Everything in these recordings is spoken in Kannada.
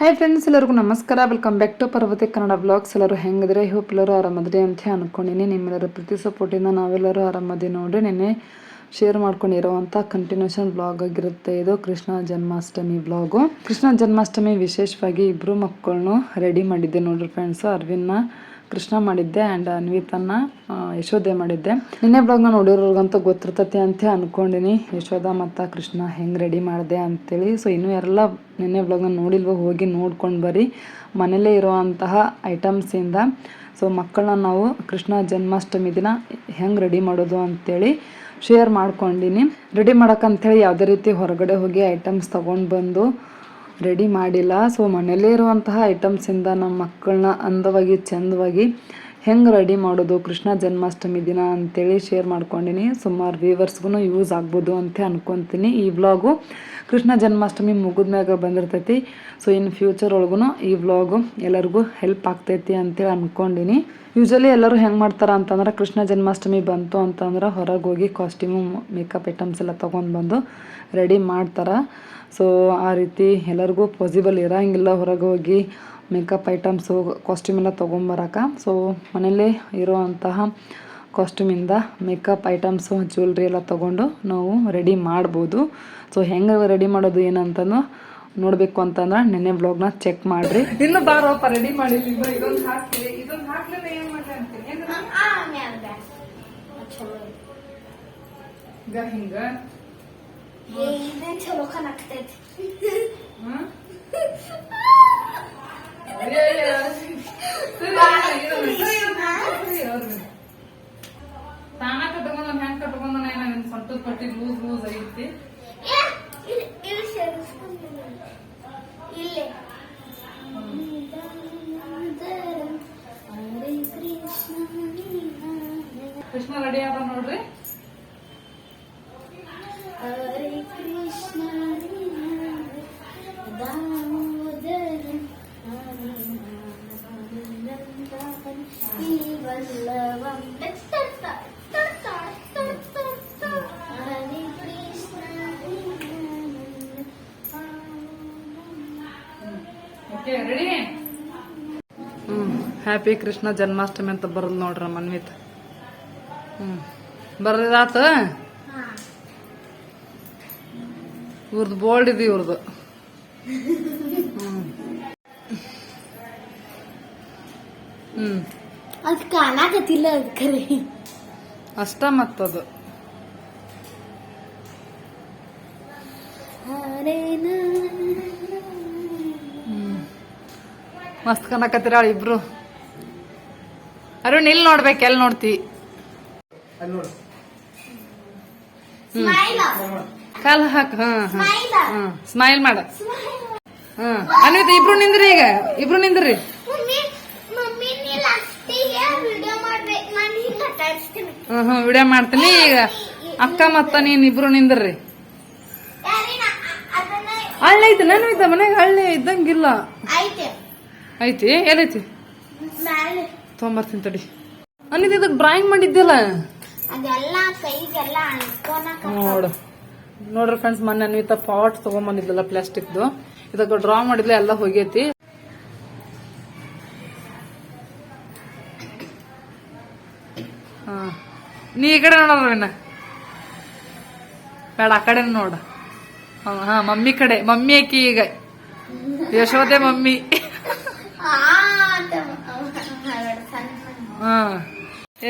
ಹಾಯ್ ಫ್ರೆಂಡ್ಸ್ ಎಲ್ಲರಿಗೂ ನಮಸ್ಕಾರ. Welcome back to Parvathi Kannada blogs ಎಲ್ಲರೂ ಹೆಂಗಿದ್ರೆ ಹೋಪ್ ಎಲ್ಲರೂ ಆರಾಮದ್ರಿ ಅಂತ ಅಂದ್ಕೊಂಡಿನಿ ನಿಮ್ಮೆಲ್ಲರ ಪ್ರತಿ ಸಪೋರ್ಟಿಂದ ನಾವೆಲ್ಲರೂ ಆರಾಮದಿ ನೋಡ್ರಿ. ನಿನ್ನೆ ಶೇರ್ ಮಾಡ್ಕೊಂಡಿರೋವಂಥ ಕಂಟಿನ್ಯೂಷನ್ ಬ್ಲಾಗ್ ಆಗಿರುತ್ತೆ. ಇದು ಕೃಷ್ಣ ಜನ್ಮಾಷ್ಟಮಿ ಬ್ಲಾಗು ಕೃಷ್ಣ ಜನ್ಮಾಷ್ಟಮಿ ವಿಶೇಷವಾಗಿ ಇಬ್ಬರು ಮಕ್ಕಳನ್ನು ರೆಡಿ ಮಾಡಿದ್ದೆ ನೋಡ್ರಿ ಫ್ರೆಂಡ್ಸ್ ಅರ್ವಿನ್ನ ಕೃಷ್ಣ ಮಾಡಿದ್ದೆ ಆ್ಯಂಡ್ ಅನ್ವಿತನ್ನ ಯಶೋಧೆ ಮಾಡಿದ್ದೆ. ನಿನ್ನೆ ಬ್ಲಾಗ್ನ ನೋಡಿರೋರ್ಗಂತೂ ಗೊತ್ತಿರ್ತತಿ ಅಂತ ಅನ್ಕೊಂಡಿನಿ. ಯಶೋಧ ಮತ್ತು ಕೃಷ್ಣ ಹೆಂಗೆ ರೆಡಿ ಮಾಡಿದೆ ಅಂತೇಳಿ. ಸೊ ಇನ್ನೂ ಎಲ್ಲ ನಿನ್ನೆ ಬ್ಲಾಗ್ನ ನೋಡಿಲ್ವೋ ಹೋಗಿ ನೋಡ್ಕೊಂಡು ಬರ್ರಿ. ಮನೇಲೇ ಇರುವಂತಹ ಐಟಮ್ಸಿಂದ ಸೊ ಮಕ್ಕಳನ್ನ ನಾವು ಕೃಷ್ಣ ಜನ್ಮಾಷ್ಟಮಿ ದಿನ ಹೆಂಗೆ ರೆಡಿ ಮಾಡೋದು ಅಂತೇಳಿ ಶೇರ್ ಮಾಡ್ಕೊಂಡಿನಿ. ರೆಡಿ ಮಾಡೋಕ್ಕಂಥೇಳಿ ಯಾವುದೇ ರೀತಿ ಹೊರಗಡೆ ಹೋಗಿ ಐಟಮ್ಸ್ ತೊಗೊಂಡು ಬಂದು ರೆಡಿ ಮಾಡಿಲ್ಲ. ಸೊ ಮನೆಯಲ್ಲೇ ಇರುವಂತಹ ಐಟಮ್ಸಿಂದ ನಮ್ಮ ಮಕ್ಕಳನ್ನ ಅಂದವಾಗಿ, ಚಂದವಾಗಿ ಹೆಂಗೆ ರೆಡಿ ಮಾಡೋದು, ಕೃಷ್ಣ ಜನ್ಮಾಷ್ಟಮಿ ದಿನ ಅಂತೇಳಿ ಶೇರ್ ಮಾಡ್ಕೊಂಡಿನಿ. ಸುಮಾರು ವ್ಯೂವರ್ಸ್ಗೂ ಯೂಸ್ ಆಗ್ಬೋದು ಅಂತ ಅನ್ಕೊತೀನಿ. ಈ ವ್ಲಾಗು ಕೃಷ್ಣ ಜನ್ಮಾಷ್ಟಮಿ ಮುಗಿದ್ಮ್ಯಾಗ ಬಂದಿರ್ತೈತಿ. ಸೊ ಇನ್ನು ಫ್ಯೂಚರ್ ಒಳಗೂ ಈ ವ್ಲಾಗು ಎಲ್ಲರಿಗೂ ಹೆಲ್ಪ್ ಆಗ್ತೈತಿ ಅಂತೇಳಿ ಅಂದ್ಕೊಂಡಿನಿ ಯೂಶಲಿ ಎಲ್ಲರೂ ಹೆಂಗೆ ಮಾಡ್ತಾರ ಅಂತಂದ್ರೆ, ಕೃಷ್ಣ ಜನ್ಮಾಷ್ಟಮಿ ಬಂತು ಅಂತಂದ್ರೆ ಹೊರಗೆ ಹೋಗಿ ಕಾಸ್ಟ್ಯೂಮು ಮೇಕಪ್ ಐಟಮ್ಸ್ ಎಲ್ಲ ತೊಗೊಂಡು ಬಂದು ರೆಡಿ ಮಾಡ್ತಾರೆ. ಸೊ ಆ ರೀತಿ ಎಲ್ಲರಿಗೂ ಪಾಸಿಬಲ್ ಇರೋಂಗಿಲ್ಲ ಹೊರಗೆ ಹೋಗಿ ಮೇಕಪ್ ಐಟಮ್ಸು ಕಾಸ್ಟ್ಯೂಮ್ ಎಲ್ಲ ತೊಗೊಂಬರಕ. ಸೊ ಮನೇಲೇ ಇರೋವಂತಹ ಕಾಸ್ಟ್ಯೂಮಿಂದ ಮೇಕಪ್ ಐಟಮ್ಸು ಜ್ಯುವೆಲ್ರಿ ಎಲ್ಲ ತೊಗೊಂಡು ನಾವು ರೆಡಿ ಮಾಡ್ಬೋದು. ಸೊ ಹೆಂಗೆ ರೆಡಿ ಮಾಡೋದು ಏನಂತಂದು ನೋಡಬೇಕು ಅಂತಂದ್ರೆ ನೆನ್ನೆ ಬ್ಲಾಗ್ನ ಚೆಕ್ ಮಾಡ್ರಿ. ಇನ್ನು ಬಾರಪ್ಪ ರೆಡಿ ಮಾಡಿ ಇದೊಂದು ಹಾಕಿ ಇದೊಂದು ಹಾಕ್ಲಿಲ್ಲ ಏನು ಮಾಡ್ಲಿ ಅಂತೀನಿ ಈಗ ಹಿಂಗ. ಚಲೋ ಹ್ಯಾಪಿ ಕೃಷ್ಣ ಜನ್ಮಾಷ್ಟಮಿ ಅಂತ ಬರದ್ ನೋಡ್ರ ಮನ್ವಿತ್ ಹ್ಮ್. ಬರ್ದಾತ ಇವ್ರದ್ ಇವ್ರದ್ದು ಬೋಲ್ಡ್ ಇದೆ ಇವ್ರದ್ದು ಹ್ಮ್. ಅದ್ ಕಾಣಾಕತ್ತಿಲ್ಲ ಕರಿ. ಅಷ್ಟ ಮತ್ತದು. ಮಸ್ತ್ ಕಣಕತ್ತಿರಾಳ ಇಬ್ರು. ಅರುಣ್ ಇಲ್ಲಿ ನೋಡ್ಬೇಕು? ಎಲ್ಲಿ ನೋಡ್ತಿ? ಸ್ಮೈಲ್ ಕಾಲ್ ಹಾಕ್ ಹಾ ಹಾ. ಸ್ಮೈಲ್ ಹಾ ಸ್ಮೈಲ್ ಮಾಡ. ಹಾ ಅನ್ವಿತ ಇಬ್ರು ನಿಂದ್ರಿ ಈಗ? ಇಬ್ರು ನಿಂದ್ರಿ? ಹ್ಮ್ ಹ್ಮ್ ವಿಡಿಯೋ ಮಾಡ್ತೀನಿ ಈಗ. ಅಕ್ಕ ಮತ್ತ ನೀನ್ ಇಬ್ರು ನಿಂದ್ರಿ? ಯಾರಿನ? ಅದನ್ನ. ಹಳ್ಳಿ ಐತಿ ನಾನು ಇದ್ದ ಮನೆಗೆ ಹಳ್ಳಿ ಇದ್ದಂಗಿಲ್ಲ. ಐತೆ. ಐತಿ? ಎಲ್ಲೈತಿ ಮ್ಯಾಲೆ ತೊಗೊಂಬರ್ತೀನಿ ತಡಿ. ಅನ್ನಿದ ಇದಕ್ ಡ್ರಾಯಿಂಗ್ ಮಾಡಿದ್ದಿಲ್ಲ ನೋಡು. ನೋಡ್ರಿ ಫ್ರೆಂಡ್ಸ್ ಮೊನ್ನೆ ಅನ್ವಿತ ಪಾಟ್ ತಗೊಂಬಂದಿದ್ದಲ್ಲ ಪ್ಲಾಸ್ಟಿಕ್ದು. ಇದಕ್ಕೆ ಡ್ರಾ ಮಾಡಿದ್ಲ ಎಲ್ಲ ಹೋಗೈತಿ. ಹಾ. ನೀ ಈ ಕಡೆ ನೋಡೋಣ ಬೇಡ ಆ ಕಡೆ ನೋಡ. ಹಾ, ಹಾ ಮಮ್ಮಿ ಕಡೆ. ಮಮ್ಮಿ ಆಕಿ ಈಗ. ಯಶೋದೆ ಮಮ್ಮಿ ಆ ಅಂತ ಎರಡು ಸಣ್ಣ ಸಣ್ಣ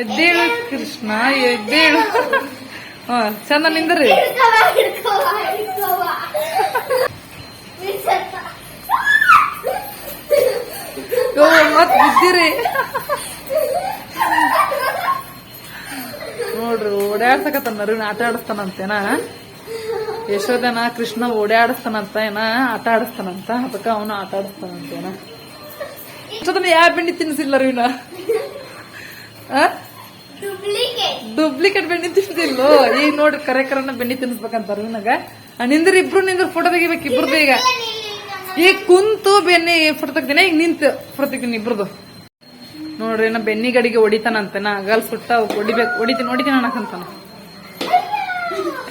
ಎದ್ದೇಳು ಕೃಷ್ಣ, ಎದ್ದೇಳು. ಹಾ, ಚಂದ ನಿಂದ್ರಿ. ಮತ್ ಬಿದ್ದಿರಿ. ನೋಡ್ರಿ ಓಡಾಡ್ಸಕತ್ತ ನರುವಿನ ಆಟ ಆಡಿಸ್ತಾನಂತೇನಾ ಯಶೋಧನ, ಕೃಷ್ಣ ಓಡಾಡಿಸ್ತಾನಂತ ಏನ? ಆಟ ಆಡಿಸ್ತಾನಂತ? ಅದಕ್ಕ ಅವನು ಆಟ ಆಡಿಸ್ತಾನಂತೇನ ಯಶೋಧನ ಯಾವ ಬಿಂಡಿ ತಿನ್ನಿಸಿಲ್ಲ ರೀ. ಡೂಪ್ಲಿಕೇಟ್ ಬೆಣ್ಣಿ ತಿನ್ಸಿಲ್ಲೋ ಈಗ ನೋಡ್ರಿ ಕರೆ ಕರನ ಬೆಣ್ಣಿ ತಿನ್ಸ್ಬೇಕಂತ ರವಿನಾಗ ನಿಂದ್ರ ಇಬ್ರು ನಿಂದ್ರ ಫೋಟೋ ತೆಗಿಬೇಕು ಇಬ್ರದ್ದು ಈಗ. ಈಗ ಕುಂತು ಬೆನ್ನಿ ಫೋಟೋ ತೆಗ್ದಿನ ಈಗ ನಿಂತು ಫೋಟೋ ತೆಗ್ದಿನಿ ಇಬ್ರದ್ದು ನೋಡ್ರಿ ನಾ ಬೆನ್ನಿ ಗಡಿಗೆ ಹೊಡಿತಾನಂತೆ ನಾ ಅಗಲ್ ಸುಟ್ಟ ಹೊಡಿಬೇಕು ಹೊಡಿತೀನಿ ಹೊಡಿತೀನಿ ಅನ್ನಕಂತಾನ.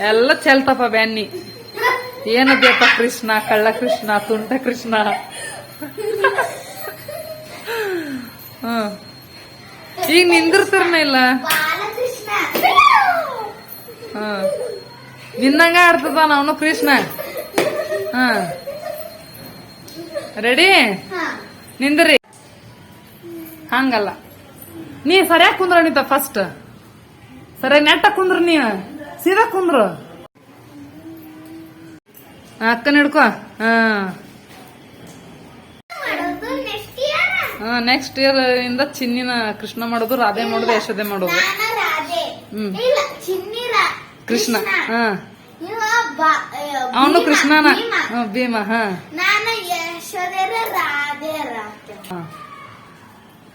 ಎಲ್ಲ ಚೆಲ್ತಪ್ಪ ಬೆನ್ನಿ ಏನದ್ಯಪ್ಪ ಕೃಷ್ಣ ಕಳ್ಳ ಕೃಷ್ಣ ತುಂಟ ಕೃಷ್ಣ. ಹ್ಮ್. ಈಗ ನಿಂದಿರ್ತಾರನ ಇಲ್ಲ? ಹಾ. ನಿನ್ನಂಗ ಆಡ್ತದ ಅವನು ಕೃಷ್ಣ. ಹಾ. ರೆಡಿ ನಿಂದ್ರಿ. ಹಂಗಲ್ಲ. ನೀ ಸರಿಯಾಗಿ ಕುಂದ್ರ ನಿಂತ ಫಸ್ಟ್ ಸರಿಯಾಗಿ ನೆಟ್ಟ ಕುಂದ್ರ ನೀ. ಸೀದಾ ಕುಂದ್ರು. ಅಕ್ಕನ ಹಿಡ್ಕೋ. ಹಾ. ನೆಕ್ಸ್ಟ್ ಇಯರ್ ಇಂದ ಚಿನ್ನಿನ ಕೃಷ್ಣ ಮಾಡೋದು ರಾಧೆ ಮಾಡೋದು ಯಶೋದೆ ಮಾಡೋದು. ಹ್ಮ್. ಕೃಷ್ಣ. ಹ. ಅವನು ಕೃಷ್ಣನ. ಭೀಮ. ಹಾ,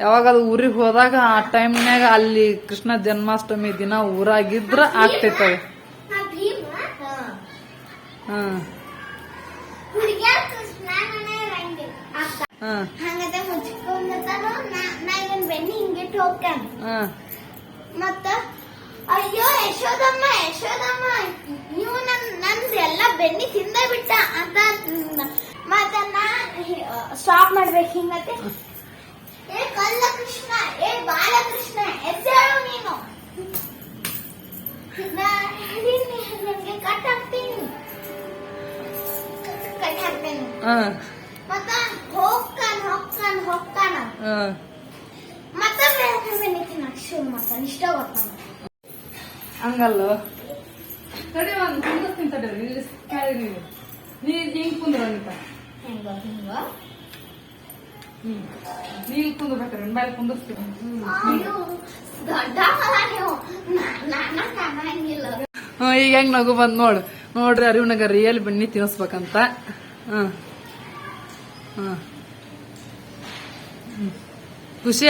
ಯಾವಾಗ ಅದು ಊರಿಗೆ ಹೋದಾಗ ಆ ಟೈಮ್ನಾಗ ಅಲ್ಲಿ ಕೃಷ್ಣ ಜನ್ಮಾಷ್ಟಮಿ ದಿನ ಊರಾಗಿದ್ರ ಆಗ್ತೈತವೆ ಹಾ. ಹಾ ಹುಡುಗ್ಯಾರ ಕೃಷ್ಣ ನಾನೇ ರಂಗಿ ಅಕ್ಕ ಹಾ ಹಂಗದ ಮುಚ್ಕೊಂಡತಾನು ನಾ ನಾ ಇದನ್ ಬೆನ್ನಿ ಹಿಂಗೆ ಹೋಗ್ತೇನೆ ಮತ್ತ ಅಯ್ಯೋ ಯಶೋದಮ್ಮ ಯಶೋದಮ್ಮ ನೀವು ನನ್ ನಂದು ಎಲ್ಲ ಬೆನ್ನಿ ತಿಂದ ಬಿಟ್ಟ ಅಂತ. ಮತ್ತ ನಾ ಸ್ಟಾಪ್ ಮಾಡ್ಬೇಕು ಹಿಂಗತ್ತೆ ಏ ಕಲ್ಲ ಕೃಷ್ಣ ಏ ಬಾಲಕೃಷ್ಣ ಎದ್ದೇಳು ನೀನು. ನಿನ್ಗೆ ಕಟ್ ಹಾಕ್ತೀನಿ. ಕಟ್- ಹಾಕ್ತೀನಿ. ಮತ್ತ ಹೋಗ್ತಾನ ಹೋಗ್ತಾನ ಹೋಗ್ತಾನ? ಹಾ. ಮತ್ತೆ ಮಾಡ್ತಾನೆ ಇಷ್ಟ ಹಂಗಲ್ಲ? ತಡಿ ಒಂದು ಕುಂದಿರ್ತೀನಿ ತಡಿ ನೀವು ನೀ ಹಿಂಗ್ ಕುಂದ್ರ ಅಂತ. ಹೆಂಗ ಹಿಂಗ. ಇಲ್ಲಿ. ಕುಂದ್ರಬೇಕಾರೆ ಬಾಯಿ ಈಗ ಹೆಂಗ್ ನಗು ಬಂದ್ ನೋಡ್. ನೋಡ್ರಿ ಅರಿವನಾಗ ರಿಯಲ್ ಬೆಣ್ಣಿ ತಿನ್ನಿಸ್ಬೇಕಂತ. ಹ್ಮ್ ಹ್ಮ್. ಖುಷಿ.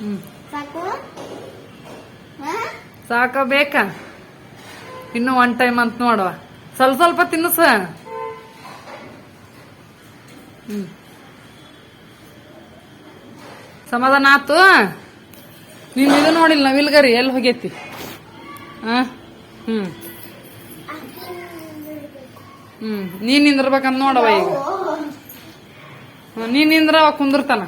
ಹ್ಮ್ ಸಾಕು? ಹಾ? ಬೇಕಾ? ಇನ್ನು ಒನ್ ಟೈಮ್ ಅಂತ ನೋಡುವ. ಸ್ವಲ್ಪ ಸ್ವಲ್ಪ ತಿನ್ನು ಸ ಸಮಾಧಾನ ಆತು ನೀನು ಇದು ನೋಡಿಲ್ಲ ನವಿಲ್ಗರಿ ಎಲ್ಲಿ ಹೋಗೈತಿ? ಆ ಹ್ಮ್ ನೀನ್ ನಿಂದಿರ್ಬೇಕಂತ ನೋಡವ ಈಗ ನೀನ್ ನಿಂದ್ರ ಅವ ಕುಂದಿರ್ತಾನ.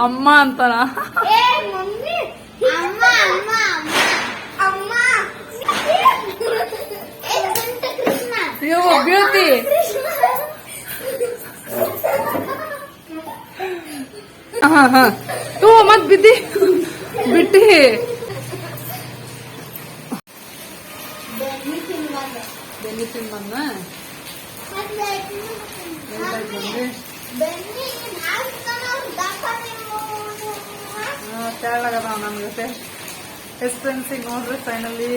ಅಮ್ಮ ಅಂತಾನ ಹಾ ಹಾ ಓ ಮತ್ ಬಿದ್ದಿ. ಬಿಟ್ಟಿ. ಬೆನ್ನಿ ತಿನ್ಬೋದು. ತೆಳ್ಳಗದ ನನ್ನ ಜೊತೆ. ಎಸ್ ಫ್ರೆಂಡ್ಸಿಗೆ ನೋಡ್ರಿ ಫೈನಲಿ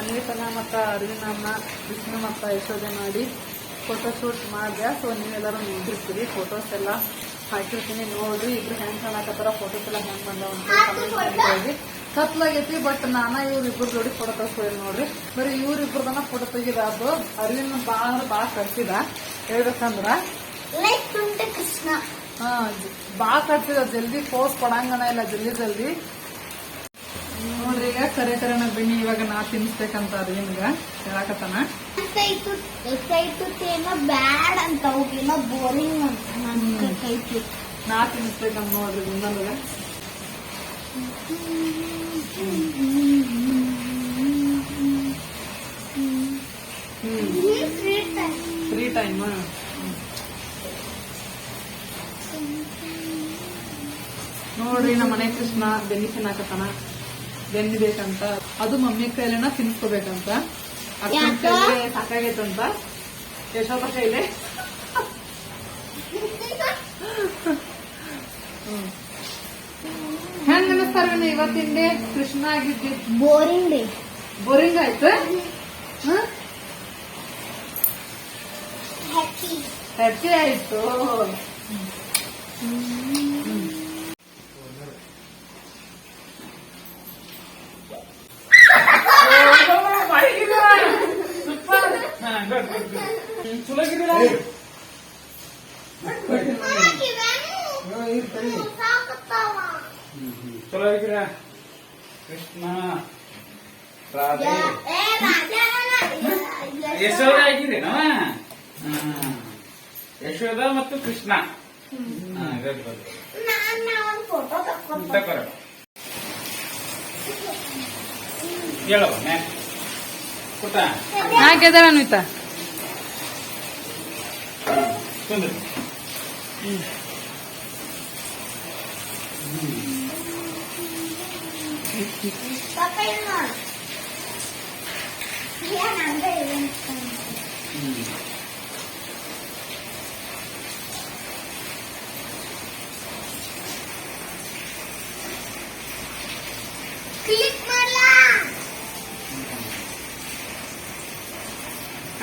ಅನ್ವಿತನ ಮತ್ತು ಅರವಿಂದಮ್ಮ ವಿಷ್ಣು ಮತ್ತು ಯಶೋಧೆ ಮಾಡಿ ಫೋಟೋ ಶೂಟ್ ಮಾಡಿದೆ. ಸೊ ನೀವೆಲ್ಲರೂ ನೋಡಿರ್ತೀರಿ ಫೋಟೋಸ್ ಎಲ್ಲ. ಹಾಕಿರ್ತೀನಿ ನೋಡ್ರಿ ಇಬ್ರು ಹೆಂಗ್ ಕಾಣಕತ್ತಾರ ಫೋಟೋಸ್ ಎಲ್ಲ ಹೆಂಗ್ ಬಂದಾವ ಅಂತ ಕತ್ಲಾಗೈತಿ ಬಟ್ ನಾನ ಇವ್ರ ಇಬ್ರು ಜೋಡಿ ಫೋಟೋ ತಗೋರಿ ನೋಡ್ರಿ. ಬರೀ ಇವ್ರಿಬ್ರದನ ಫೋಟೋ ತೆಗಿದಾದು ಅರವಿಂದ್ ಭಾಳ ಅಂದ್ರೆ ಭಾಳ ಕಟ್ಟಿದ ಹೇಳ್ಬೇಕಂದ್ರ? ಕೃಷ್ಣ. ಹಾ ಭಾಳ ಕರ್ಸಿದ ಜಲ್ದಿ ಪೋಸ್ ಕೊಡಂಗನ ಇಲ್ಲ ಜಲ್ದಿ ಜಲ್ದಿ. ಈಗ ಕರೆ ಕರೆನ ಬೆಣ್ಣೆ ಇವಾಗ ನಾ ತಿನ್ಸ್ಬೇಕಂತ ಹೇಳಕತ್ತಾನ ಕೈ ತುಟ್ಟಿ ಏನೋ ಬ್ಯಾಡ್ ಅಂತ ಏನೋ ಬೋರಿಂಗ್ ಅಂತ ನಾ ತಿನ್ಸ್ಬೇಕಂತ ನೋಡ್ರಿ ಹ್ಮ್. ಫ್ರೀ ಟೈಮ್ ನೋಡ್ರಿ ನಮ್ಮ ಮನೆ ಕೃಷ್ಣ ಬೆನ್ನಿ ತಿನ್ನಾಕತ್ತಾನ ಬೆನ್ನಿ ಬೇಕಂತ ಅದು ಮಮ್ಮಿ ಕೈಲೇನ ತಿನ್ಸ್ಕೋಬೇಕಂತ. ಸಾಕಾಗೈತಂತ ಯಶೋದ ಕೈಲೆ. ಹೆಂಗ್ ಅನಿಸ್ತಾರ ಇವತ್ತಿನ day Krishna ಆಗಿದ್ದಿ? Boring day. Boring ಆಯ್ತು? ಹ್ಯಾಪಿ ಆಯ್ತು ಚಲೋ ಆಗಿರ ಏ ರಾಜ ಯಶೋದ ಮತ್ತು ಕೃಷ್ಣ. ಹೇಳುವ ಪುಟ್ಟ ಹಾಕಿದಾವೆ ಅನ್ವಿತಾ. ಕುಂದ್ರಿ ಪಾಪ ಇಲ್ಲಿ ನೋಡು ಏನ್ ಹಂಗೆ ಇದೆ ಅನ್ಸ್ಕೊಂಡೆ. ಕ್ಲಿಕ್ ಮಾಡ್ಲಾ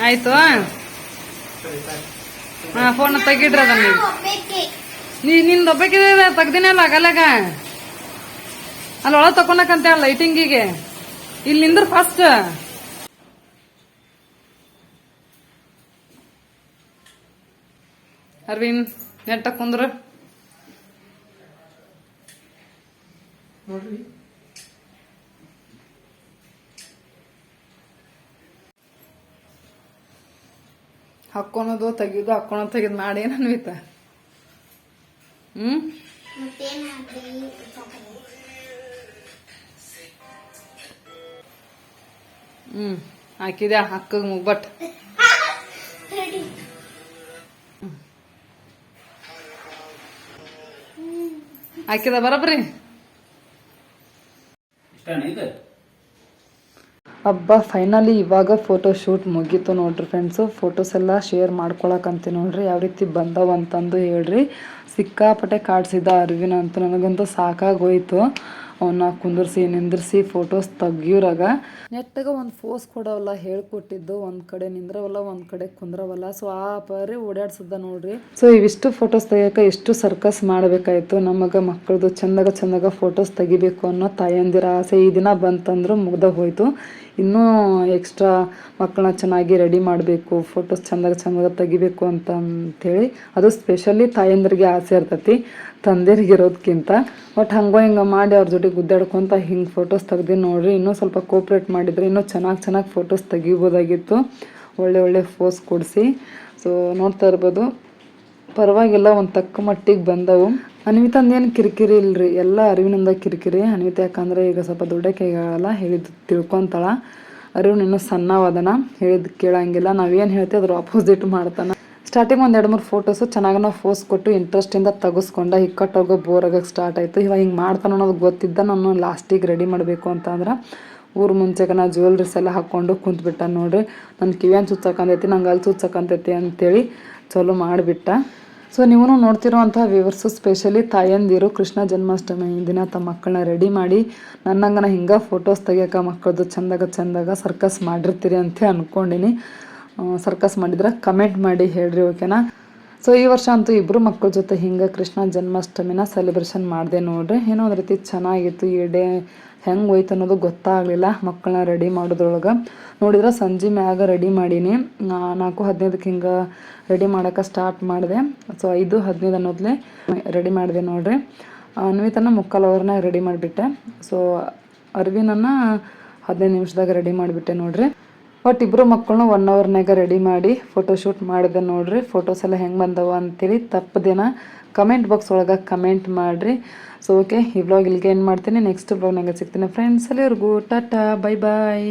ಆಯ್ತು ಹಾ ಫೋನ್ ತೆಗಿಡ್ರಿ ಅದನ್ನ. ನೀ ನಿಂದ ಒಬ್ಬಕಿದೆ ತೆಗ್ದಿನಲ್ಲ ಆಗಲ್ಲಾಗ ಅಲ್ಲಿ ಒಳಗೆ ತಕೊಳಕಂತ ಲೈಟಿಂಗಿಗೆ ಇಲ್ಲಿ ನಿಂದ್ರ ಫಸ್ಟ್ ಅರವಿಂದ್ ನೆಟ್ಟ ಕುಂದ್ರ. ನೋಡ್ರಿ. ಹಾಕೊಳೋದು ತೆಗಿಯೋದು ಹಾಕೊಳೋದು ತೆಗೆದು ಮಾಡಿ ಹ್ಮ್? ಹ್ಮ್ ಹಾಕಿದೆ ಹಕ್ಕಗ್ ಮುಗ್ಬಟ್. ಹಾಕಿದ ಬರಬ್ರಿ? ಇಷ್ಟನೇ ಇದು? ಹಬ್ಬ ಫೈನಲಿ ಇವಾಗ ಫೋಟೋ ಶೂಟ್ ಮುಗೀತು ನೋಡ್ರಿ ಫ್ರೆಂಡ್ಸು ಫೋಟೋಸ್ ಎಲ್ಲ ಶೇರ್ ಮಾಡ್ಕೊಳಕಂತ ನೋಡ್ರಿ ಯಾವ ರೀತಿ ಬಂದವ ಅಂತಂದು ಹೇಳ್ರಿ. ಸಿಕ್ಕಾಪಟ್ಟೆ ಕಾಡ್ಸಿದ ಅರಿವಿನ ಅಂತ ನನಗಂತೂ ಸಾಕಾಗೋಯ್ತು. ಅವನ್ನ ಕುಂದರ್ಸಿ ನಿಂದಿರ್ಸಿ ಫೋಟೋಸ್ ತೆಗಿಯೋರಾಗ. ನೆಟ್ಟಾಗ ಒಂದು ಫೋಸ್ ಕೊಡವಲ್ಲ ಹೇಳ್ಕೊಟ್ಟಿದ್ದು ಒಂದ್ ಕಡೆ ನಿಂದ್ರವಲ್ಲ ಒಂದ್ ಕಡೆ ಕುಂದ್ರವಲ್ಲ. ಸೊ ಆ ಪರಿ ಓಡಾಡ್ಸದ ನೋಡ್ರಿ. ಸೊ ಇವಿಷ್ಟು ಫೋಟೋಸ್ ತೆಗಿಯಕ ಎಷ್ಟು ಸರ್ಕಸ್ ಮಾಡಬೇಕಾಯ್ತು. ನಮಗ ಮಕ್ಕಳದು ಚಂದಾಗ ಚಂದಾಗ ಫೋಟೋಸ್ ತೆಗಿಬೇಕು ಅನ್ನೋ ತಾಯಂದಿರ ಆಸೆ ಈ ದಿನ ಬಂತಂದ್ರೆ ಮುಗ್ದ ಹೋಯ್ತು. ಇನ್ನೂ ಎಕ್ಸ್ಟ್ರಾ ಮಕ್ಕಳನ್ನ ಚೆನ್ನಾಗಿ ರೆಡಿ ಮಾಡಬೇಕು ಫೋಟೋಸ್ ಚಂದಾಗ ಚಂದಾಗ ತೆಗಿಬೇಕು ಅಂತ ಅಂಥೇಳಿ ಅದು ಸ್ಪೆಷಲಿ ತಾಯಂದ್ರಿಗೆ ಆಸೆ ಇರ್ತೈತಿ ತಂದೆರಿಗೆ ಇರೋದಕ್ಕಿಂತ ಬಟ್ ಹಂಗೋ ಹಿಂಗೆ ಮಾಡಿ ಅವ್ರ ಜೊತೆ ಗುದ್ದಾಡ್ಕೊಂತ ಹಿಂಗೆ ಫೋಟೋಸ್ ತೆಗ್ದು ನೋಡ್ರಿ, ಇನ್ನೂ ಸ್ವಲ್ಪ ಕೋಪ್ರೇಟ್ ಮಾಡಿದರೆ ಇನ್ನೂ ಚೆನ್ನಾಗಿ ಚೆನ್ನಾಗಿ ಫೋಟೋಸ್ ತೆಗಿಬೋದಾಗಿತ್ತು. ಒಳ್ಳೆ ಒಳ್ಳೆ ಫೋಸ್ ಕೊಡಿಸಿ. ಸೊ ನೋಡ್ತಾ ಇರ್ಬೋದು. ಪರವಾಗಿಲ್ಲ, ಒಂದು ತಕ್ಕ ಮಟ್ಟಿಗೆ ಬಂದವು. ಅನ್ವಿತಂದೇನು ಕಿರಿಕಿರಿ ಇಲ್ರಿ? ಎಲ್ಲ ಅರಿವಿನಿಂದ ಕಿರಿಕಿರಿ. ಅನ್ವಿತ ಯಾಕಂದ್ರೆ ಈಗ ಸ್ವಲ್ಪ ದೊಡ್ಡ ಆಗಲ್ಲ ಹೇಳಿದ್ದು ತಿಳ್ಕೊಂತಾಳ. ಅರಿವಿನ ಇನ್ನೂ ಸಣ್ಣವಾದನ ಹೇಳಿದ್ ಕೇಳಂಗಿಲ್ಲ. ನಾವೇನು ಹೇಳ್ತೀವಿ, ಅದ್ರ ಆಪೋಸಿಟ್ ಮಾಡ್ತಾನೆ. ಸ್ಟಾರ್ಟಿಂಗ್ ಒಂದು ಎರಡು ಮೂರು ಫೋಟೋಸು ಚೆನ್ನಾಗಿ ನಾವು ಫೋಸ್ ಕೊಟ್ಟು ಇಂಟ್ರೆಸ್ಟಿಂದ ತೆಗೆಸ್ಕೊಂಡ ಹಿಕ್ಕಟ್ಟೋಗೋ ಬೋರ್ ಆಗೋಕ್ಕೆ ಸ್ಟಾರ್ಟ್ ಆಯಿತು. ಇವಾಗ ಹಿಂಗೆ ಮಾಡ್ತಾನೆ ಅನ್ನೋದು ಗೊತ್ತಿದ್ದ, ನಾನು ಲಾಸ್ಟಿಗೆ ರೆಡಿ ಮಾಡಬೇಕು ಅಂತಂದ್ರೆ ಊರು ಮುಂಚೆಗೆ ನಾ ಜ್ಯುವೆಲ್ರೀಸ್ ಎಲ್ಲ ಹಾಕ್ಕೊಂಡು ಕುಂತ್ಬಿಟ್ಟ ನೋಡ್ರಿ. ನನ್ನ ಕಿವಿಯನ್ ಸುತ್ತಕಂತೈತಿ ನಂಗೆ ಅಲ್ಲಿ ಚುಚ್ಚಕಂತೈತಿ ಅಂತೇಳಿ ಚಲೋ ಮಾಡಿಬಿಟ್ಟ. ಸೊ ನೀವು ಅಂತಹ ವ್ಯೂವರ್ಸು ಸ್ಪೆಷಲಿ ತಾಯಂದಿರು, ಕೃಷ್ಣ ಜನ್ಮಾಷ್ಟಮಿ ದಿನ ತಮ್ಮ ಮಕ್ಕಳನ್ನ ರೆಡಿ ಮಾಡಿ ನನ್ನಂಗನ ಹಿಂಗೆ ಫೋಟೋಸ್ ತೆಗಿಯೋಕೆ ಮಕ್ಕಳದು ಚಂದಾಗ ಚಂದಾಗ ಸರ್ಕಸ್ ಮಾಡಿರ್ತೀರಿ ಅಂತ ಅಂದ್ಕೊಂಡಿನಿ ಸರ್ಕಸ್ ಮಾಡಿದ್ರೆ ಕಮೆಂಟ್ ಮಾಡಿ ಹೇಳ್ರಿ ಓಕೆನಾ ಸೊ ಈ ವರ್ಷ ಅಂತೂ ಇಬ್ಬರು ಮಕ್ಕಳ ಜೊತೆ ಹಿಂಗೆ ಕೃಷ್ಣ ಜನ್ಮಾಷ್ಟಮಿನ ಸೆಲೆಬ್ರೇಷನ್ ಮಾಡಿದೆ ನೋಡ್ರಿ. ಏನೋ ಒಂದು ರೀತಿ ಚೆನ್ನಾಗಿತ್ತು. ಈ ಡೇ ಹೆಂಗೆ ಹೋಯ್ತು ಅನ್ನೋದು ಗೊತ್ತಾಗಲಿಲ್ಲ. ಮಕ್ಕಳನ್ನ ರೆಡಿ ಮಾಡೋದ್ರೊಳಗೆ. ನೋಡಿದ್ರೆ ಸಂಜೆ ಮ್ಯಾಗ ರೆಡಿ ಮಾಡೀನಿ. ನಾಲ್ಕು ಹದಿನೈದಕ್ಕೆ ಹಿಂಗೆ ರೆಡಿ ಮಾಡೋಕೆ ಸ್ಟಾರ್ಟ್ ಮಾಡಿದೆ. ಸೊ ಐದು ಹದಿನೈದು ಅನ್ನೋದ್ಲೆ ರೆಡಿ ಮಾಡಿದೆ ನೋಡ್ರಿ. ಅನ್ವಿತನ ಮುಕ್ಕಾಲು ಅವ್ರನ್ನ ರೆಡಿ ಮಾಡಿಬಿಟ್ಟೆ. ಸೊ ಅರ್ವಿನನ್ನು ಹದಿನೈದು ನಿಮಿಷದಾಗ ರೆಡಿ ಮಾಡಿಬಿಟ್ಟೆ ನೋಡ್ರಿ. ಬಟ್ ಇಬ್ಬರು ಮಕ್ಕಳನ್ನ ಒನ್ ಅವರ್ನಾಗ ರೆಡಿ ಮಾಡಿ ಫೋಟೋಶೂಟ್ ಮಾಡಿದೆ ನೋಡ್ರಿ. ಫೋಟೋಸ್ ಎಲ್ಲ ಹೆಂಗೆ ಬಂದವ ಅಂತೇಳಿ ತಪ್ಪದೇನ ಕಮೆಂಟ್ ಬಾಕ್ಸ್ ಒಳಗೆ ಕಮೆಂಟ್ ಮಾಡಿರಿ. ಸೊ ಓಕೆ ಈ ವ್ಲಾಗ್ ಇಲ್ಲಿಗೆ ಏನು ಮಾಡ್ತೀನಿ. ನೆಕ್ಸ್ಟ್ ವ್ಲಾಗ್ನಾಗ ಸಿಗ್ತೀನಿ ಫ್ರೆಂಡ್ಸ್ ಅಲ್ಲಿವರೆಗೂ, ಟಾಟಾ ಬೈ ಬಾಯ್